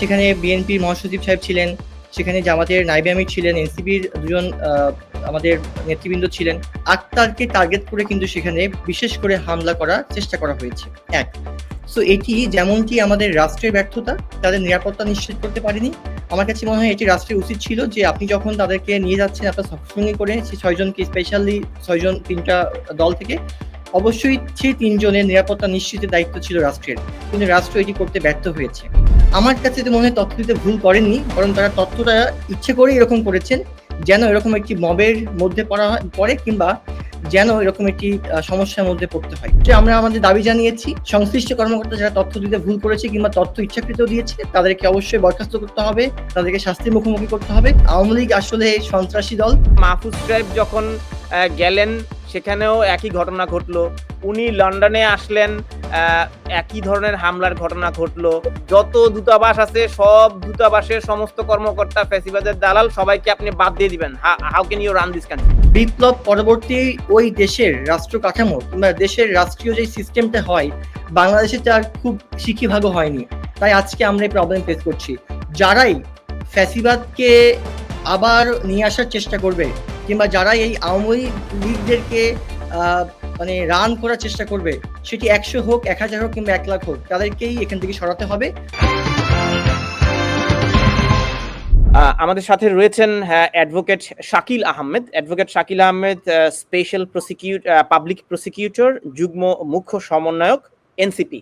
সেখানে বিএনপির মহাসচিব সাহেব ছিলেন, সেখানে জামাতের নাইবে আমির ছিলেন, এনসিপির দুজন আমাদের নেতৃবৃন্দ ছিলেন। আক্তারকে টার্গেট করে কিন্তু সেখানে বিশেষ করে হামলা করার চেষ্টা করা হয়েছে। এক সো এটি যেমনটি আমাদের রাষ্ট্রের ব্যর্থতা, তাদের নিরাপত্তা নিশ্চিত করতে পারেনি। আমার কাছে মনে হয় এটি রাষ্ট্রের উচিত ছিল যে আপনি যখন তাদেরকে নিয়ে যাচ্ছেন, আপনার সঙ্গে করে সেই ছয়জনকে স্পেশালি ছয়জন তিনটা দল থেকে অবশ্যই সেই তিনজনের নিরাপত্তা নিশ্চিতের দায়িত্ব ছিল রাষ্ট্রের, কিন্তু রাষ্ট্র এটি করতে ব্যর্থ হয়েছে। আমার কাছে তো মনে হয় তথ্য দিতে ভুল করেননি, বরং তারা তথ্যটা ইচ্ছে করেই এরকম করেছেন, যেন এরকম একটি মবের মধ্যে পড়া পড়ে কিংবা যেন এরকম একটি সমস্যার মধ্যে পড়তে হয়। যে আমরা আমাদের দাবি জানিয়েছি, সংশ্লিষ্ট কর্মকর্তা যারা তথ্য দিতে ভুল করেছে কিংবা তথ্য ইচ্ছাকৃত দিয়েছে, তাদেরকে অবশ্যই বরখাস্ত করতে হবে, তাদেরকে শাস্তির মুখোমুখি করতে হবে। আওয়ামী লীগ আসলে সন্ত্রাসী দল। মাহফুজ সাহেব যখন গেলেন সেখানেও একই ঘটনা ঘটলো। উনি লন্ডনে আসলেন একই ধরনের হামলার ঘটনা ঘটলো। যত দূতাবাস আছে, সব দূতাবাসের সমস্ত কর্মকর্তা ফেসিবাদের দালাল, সবাইকে আপনি বাদ দিয়ে দিবেন। How can you run this country বিপ্লব পরবর্তী ওই দেশের রাষ্ট্র কাঠামো, কিংবা দেশের রাষ্ট্রীয় যে সিস্টেমটা হয়, বাংলাদেশে তার খুব শিখিভাগ হয়নি। তাই আজকে আমরা এই প্রবলেম ফেস করছি। যারাই ফ্যাসিবাদকে আবার নিয়ে আসার চেষ্টা করবে, কিংবা যারা এই আওয়ামী লীগদেরকে মানে রান করার চেষ্টা করবে, সেটি একশো হোক, এক হাজার হোক, কিংবা এক লাখ হোক, তাদেরকেই এখান থেকে সরাতে হবে। আমাদের সাথে রয়েছেন advocate Shakil Ahmed. Advocate Shakil Ahmed special prosecute public prosecutor যুগ্ম মুখ্য সমন্বয়ক এনসিপি